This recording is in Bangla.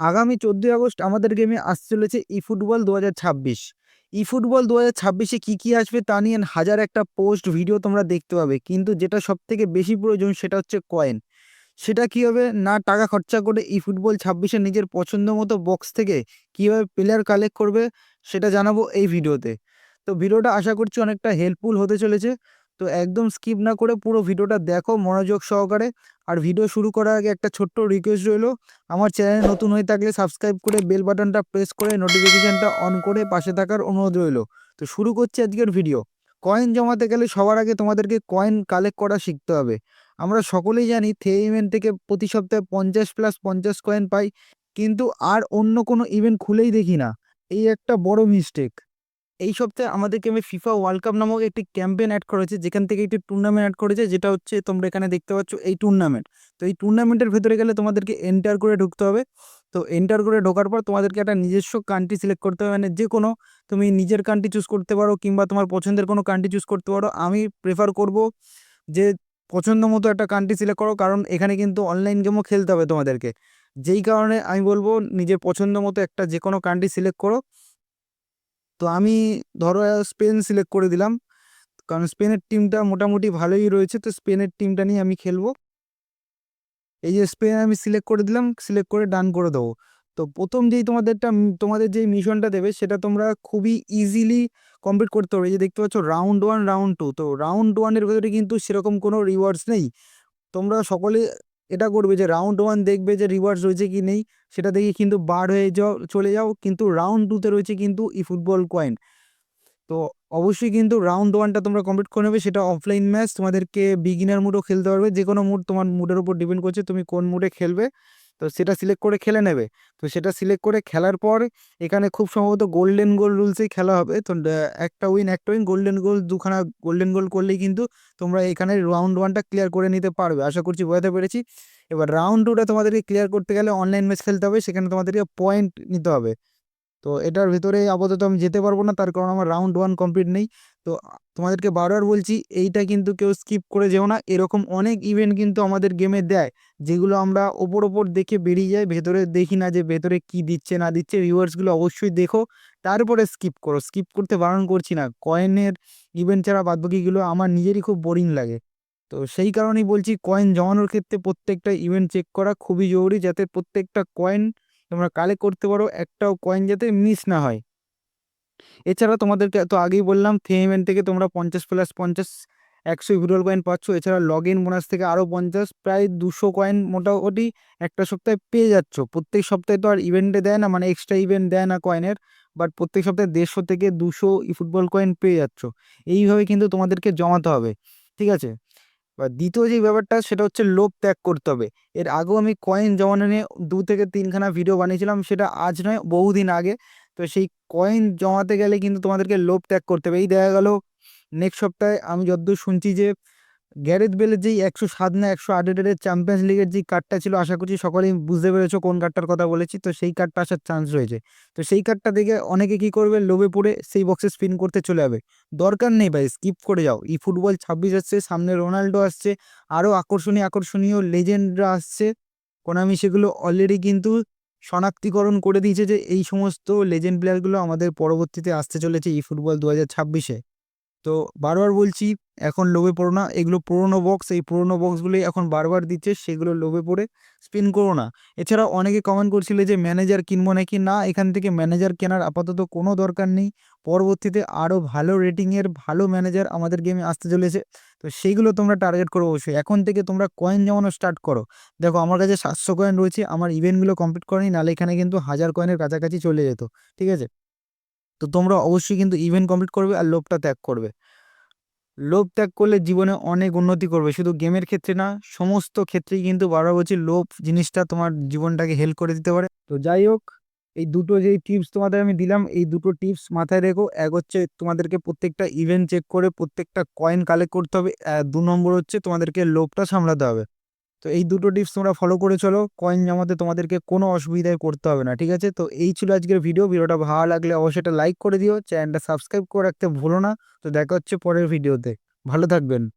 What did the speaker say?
আগামী চোদ্দোই আগস্ট আমাদের গেমে আসতে চলেছে ই ফুটবল দু হাজার ছাব্বিশ। ই ফুটবল দু হাজার ছাব্বিশে কী কী আসবে তা নিয়ে হাজার একটা পোস্ট ভিডিও তোমরা দেখতে পাবে। কিন্তু যেটা সব থেকে বেশি প্রয়োজন সেটা হচ্ছে কয়েন সেটা কী হবে? না টাকা খরচা করে ই ফুটবল ছাব্বিশে নিজের পছন্দ মতো বক্স থেকে কীভাবে প্লেয়ার কালেক্ট করবে সেটা জানাব এই ভিডিওতে তো ভিডিওটা আশা করছি অনেকটা হেল্পফুল হতে চলেছে। তো একদম স্কিপ না করে পুরো ভিডিওটা দেখো, মনোযোগ সহকারে। আর ভিডিও শুরু করার আগে একটা ছোট্ট রিকোয়েস্ট রইল। আমার চ্যানেল নতুন হয়ে থাকলে সাবস্ক্রাইব করে বেল বাটনটা প্রেস করে নোটিফিকেশানটা অন করে পাশে থাকার অনুরোধ রইল। তো শুরু করছি আজকের ভিডিও কয়েন জমাতে গেলে সবার আগে তোমাদেরকে কয়েন কালেক্ট করা শিখতে হবে। আমরা সকলেই জানি থে ইভেন্ট থেকে প্রতি সপ্তাহে পঞ্চাশ প্লাস পঞ্চাশ কয়েন পাই, কিন্তু আর অন্য কোনো ইভেন্ট খুলেই দেখি না। এই একটা বড় মিস্টেক এই সপ্তাহে আমাদের গেমে ফিফা ওয়ার্ল্ড কাপ নামক একটি ক্যাম্পেইন অ্যাড করেছে, যেখান থেকে একটি টুর্নামেন্ট অ্যাড করেছে, যেটা হচ্ছে তোমরা এখানে দেখতে পাচ্ছ এই টুর্নামেন্ট তো এই টুর্নামেন্টের ভেতরে গেলে তোমাদেরকে এন্টার করে ঢুকতে হবে। তো এন্টার করে ঢোকার পর তোমাদেরকে একটা নিজস্ব কান্ট্রি সিলেক্ট করতে হবে। মানে যে কোনো তুমি নিজের কান্ট্রি চুজ করতে পারো কিংবা তোমার পছন্দের কোনো কান্ট্রি চুজ করতে পারো। আমি প্রেফার করব যে পছন্দ মতো একটা কান্ট্রি সিলেক্ট করো, কারণ এখানে কিন্তু অনলাইন গেমও খেলতে হবে তোমাদেরকে। যেই কারণে আমি বলব, নিজের পছন্দ মতো একটা যে কোনো কান্ট্রি সিলেক্ট করো। তো আমি ধরো স্পেন সিলেক্ট করে দিলাম। কারণ স্পেনের টিমটা মোটামুটি ভালোই রয়েছে, তো স্পেনের টিমটা নিয়ে আমি খেলব। এই যে স্পেন আমি সিলেক্ট করে দিলাম সিলেক্ট করে ডান করে দেবো। তো প্রথম যেই তোমাদেরটা, তোমাদের যেই মিশনটা দেবে, সেটা তোমরা খুবই ইজিলি কমপ্লিট করতে পারবে যে দেখতে পাচ্ছ রাউন্ড ওয়ান রাউন্ড টু তো রাউন্ড ওয়ানের ভেতরে কিন্তু সেরকম কোনো রিওয়ার্ডস নেই। তোমরা সকলে এটা করবে যে রাউন্ড ওয়ান দেখবে যে রিভার্স রয়েছে কি নেই। সেটা দেখে কিন্তু বার হয়ে যাও, চলে যাও। কিন্তু রাউন্ড টুতে রয়েছে কিন্তু ই ফুটবল কয়েন তো অবশ্যই কিন্তু রাউন্ড ওয়ানটা তোমরা কমপ্লিট করে নেবে। সেটা অফলাইন ম্যাচ তোমাদেরকে বিগিনার মুডও খেলতে পারবে। যে কোনো মুড তোমার মুডের উপর ডিপেন্ড করছে তুমি কোন মুডে খেলবে। তো সেটা সিলেক্ট করে খেলে নেবে। তো সেটা সিলেক্ট করে খেলার পর এখানে খুব সম্ভবত গোল্ডেন গোল রুলসেই খেলা হবে। তো একটা উইন একটা উইন গোল্ডেন গোল দুখানা গোল্ডেন গোল করলেই কিন্তু তোমরা এখানে রাউন্ড ওয়ানটা ক্লিয়ার করে নিতে পারবে। আশা করছি বোঝাতে পেরেছি। এবার রাউন্ড টুটা তোমাদেরকে ক্লিয়ার করতে গেলে অনলাইন ম্যাচ খেলতে হবে। সেখানে তোমাদেরকে পয়েন্ট নিতে হবে। তো এটার ভিতরে আপাতত আমি যেতে পারব না, তার কারণ আমার রাউন্ড ওয়ান কমপ্লিট নেই। তো তোমাদেরকে বারবার বলছি, এইটা কিন্তু কেউ স্কিপ করে যেও না। এরকম অনেক ইভেন্ট কিন্তু আমাদের গেমে দেয়, যেগুলো আমরা ওপর ওপর দেখে বেরিয়ে যাই, ভেতরে দেখি না যে ভেতরে কি দিচ্ছে, না দিচ্ছে। ভিউয়ার্সগুলো অবশ্যই দেখো, তারপরে স্কিপ করো। স্কিপ করতে বারণ করছি না। কয়েনের ইভেন্ট ছাড়া বাদবাকিগুলো আমার নিজেরই খুব বোরিং লাগে। তো সেই কারণেই বলছি কয়েন জমানোর ক্ষেত্রে প্রত্যেকটা ইভেন্ট চেক করা খুবই জরুরি, যাতে প্রত্যেকটা কয়েন তোমরা কালেক্ট করতে পারো, একটাও কয়েন যাতে মিস না হয়। এছাড়া তোমাদেরকে তো আগেই বললাম ইভেন্ট থেকে তোমরা পঞ্চাশ প্লাস পঞ্চাশ, একশো ফুটবল কয়েন পাচ্ছ। এছাড়া লগ ইন বোনাস থেকে আরও পঞ্চাশ, প্রায় দুশো কয়েন মোটামুটি একটা সপ্তাহে পেয়ে যাচ্ছ। প্রত্যেক সপ্তাহে তো আর ইভেন্টে দেয় না মানে এক্সট্রা ইভেন্ট দেয় না কয়েনের বাট প্রত্যেক সপ্তাহে দেড়শো থেকে দুশো ফুটবল কয়েন পেয়ে যাচ্ছ। এইভাবে কিন্তু তোমাদেরকে জমাতে হবে, ঠিক আছে? বা দ্বিতীয় যে ব্যাপারটা সেটা হচ্ছে লোভ ত্যাগ করতে হবে। এর আগেও আমি কয়েন জমানো নিয়ে দু থেকে তিনখানা ভিডিও বানিয়েছিলাম, সেটা আজ নয়, বহুদিন আগে। তো সেই কয়েন জমাতে গেলে কিন্তু তোমাদেরকে লোভ ত্যাগ করতে হবে। এই দেখা গেল নেক্সট সপ্তাহে আমি যতদূর শুনছি যে গ্যারেথ বেলের যেই একশো সাত না একশো আটের চ্যাম্পিয়ন্স লিগের যেই কার্ডটা ছিল, আশা করছি সকলেই বুঝতে পেরেছ কোন কার্ডটার কথা বলেছি। তো সেই কার্ডটা আসার চান্স রয়েছে। তো সেই কার্ডটা দেখে অনেকে কি করবে, লোভে পড়ে সেই বক্সে স্পিন করতে চলে যাবে। দরকার নেই ভাই স্কিপ করে যাও। ই ফুটবল ছাব্বিশ আসছে, সামনে রোনাল্ডো আসছে আরও আকর্ষণীয় আকর্ষণীয় লেজেন্ডরা আসছে। কোনামি সেগুলো অলরেডি কিন্তু শনাক্তিকরণ করে দিয়েছে যে এই সমস্ত লেজেন্ড প্লেয়ারগুলো আমাদের পরবর্তীতে আসতে চলেছে ই ফুটবল দু হাজার ছাব্বিশে। তো বারবার বলছি, এখন লোভে পড়ো না। এগুলো পুরোনো বক্স এই পুরোনো বক্সগুলোই এখন বারবার দিচ্ছে, সেগুলো লোভে পড়ে স্পিন করো না। এছাড়া অনেকে কমেন্ট করছিল যে ম্যানেজার কিনবো নাকি? না, এখান থেকে ম্যানেজার কেনার আপাতত কোনো দরকার নেই। পরবর্তীতে আরও ভালো রেটিংয়ের ভালো ম্যানেজার আমাদের গেমে আসতে চলেছে। তো সেইগুলো তোমরা টার্গেট করো অবশ্যই। এখন থেকে তোমরা কয়েন জমানো স্টার্ট করো। দেখো, আমার কাছে সাতশো কয়েন রয়েছে, আমার ইভেন্টগুলো কমপ্লিট করেনি নাহলে এখানে কিন্তু হাজার কয়েনের কাছাকাছি চলে যেত। ঠিক আছে? তো তোমরা অবশ্যই কিন্তু ইভেন্ট কমপ্লিট করবে আর লোভটা ত্যাগ করবে। লোভ ত্যাগ করলে জীবনে অনেক উন্নতি করবে। শুধু গেমের ক্ষেত্রে না, সমস্ত ক্ষেত্রেই কিন্তু বারবার বলছি লোভ জিনিসটা তোমার জীবনটাকে হেল্প করে দিতে পারে। তো যাই হোক, এই দুটো যেই টিপস তোমাদের আমি দিলাম, এই দুটো টিপস মাথায় রেখো। এক হচ্ছে তোমাদেরকে প্রত্যেকটা ইভেন্ট চেক করে প্রত্যেকটা কয়েন কালেক্ট করতে হবে। দু নম্বর হচ্ছে তোমাদেরকে লোভটা সামলাতে হবে। তো এই দুটো টিপস তোমরা ফলো করে চলো। কয়েন জমাতে তোমাদেরকে কোনো অসুবিধায় করতে হবে না, ঠিক আছে? তো এই ছিল আজকের ভিডিও ভিডিওটা ভালো লাগলে অবশ্যই এটা লাইক করে দিও। চ্যানেলটা সাবস্ক্রাইব করে রাখতে ভুলো না। তো দেখা হচ্ছে পরের ভিডিওতে ভালো থাকবেন।